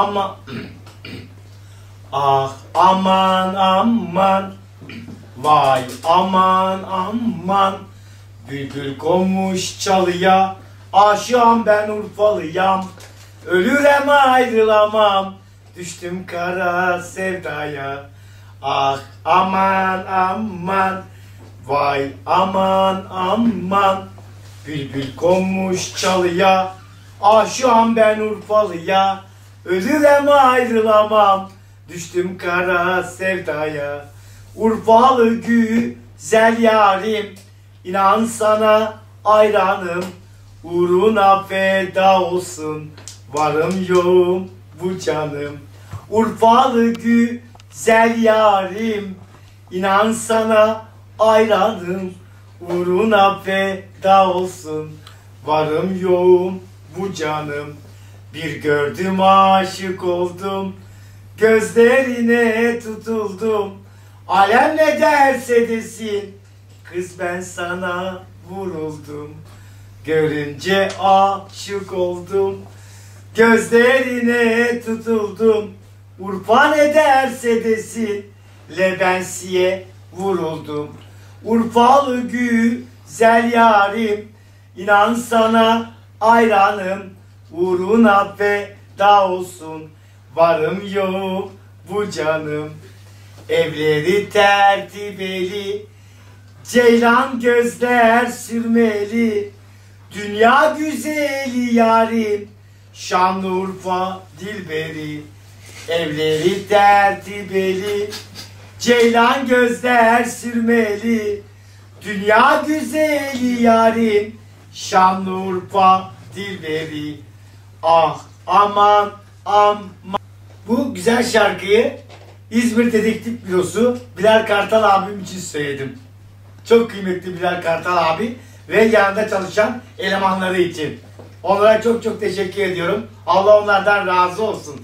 Ama ah aman aman. Vay aman aman. Bülbül konmuş çalıya. Aşığım ben Urfalıyam. Ölürem ayrılamam. Düştüm kara sevdaya. Ah aman aman. Vay aman aman. Bülbül konmuş çalıya. Aşığım ben Urfalıya ölürem ayrılamam düştüm kara sevdaya. Urfalı güzel yarim inan sana ayranım. Uğruna feda olsun varım yoğum bu canım. Urfalı güzel yarim inan sana ayranım. Uğruna feda olsun varım yoğum bu canım bir gördüm aşık oldum. Gözlerine tutuldum. Alem ne derse desin. Kız ben sana vuruldum. Görünce aşık oldum. Gözlerine tutuldum. Urfa ne derse desin. Lebensiye vuruldum. Urfalı güzel yarim. İnan sana ayranım Uğruna feda olsun. Varım yok bu canım. Evleri tertibeli Ceylan gözler sürmeli. Dünya güzeli yarim Şanlıurfa dilberi. Evleri tertibeli Ceylan gözler sürmeli. Dünya güzeli yarim Şanlıurfa dilberi Ah aman aman Bu güzel şarkıyı İzmir Dedektif Bürosu Bilal Kartal abim için söyledim. Çok kıymetli Bilal Kartal abi ve yanında çalışan elemanları için. Onlara çok çok teşekkür ediyorum. Allah onlardan razı olsun.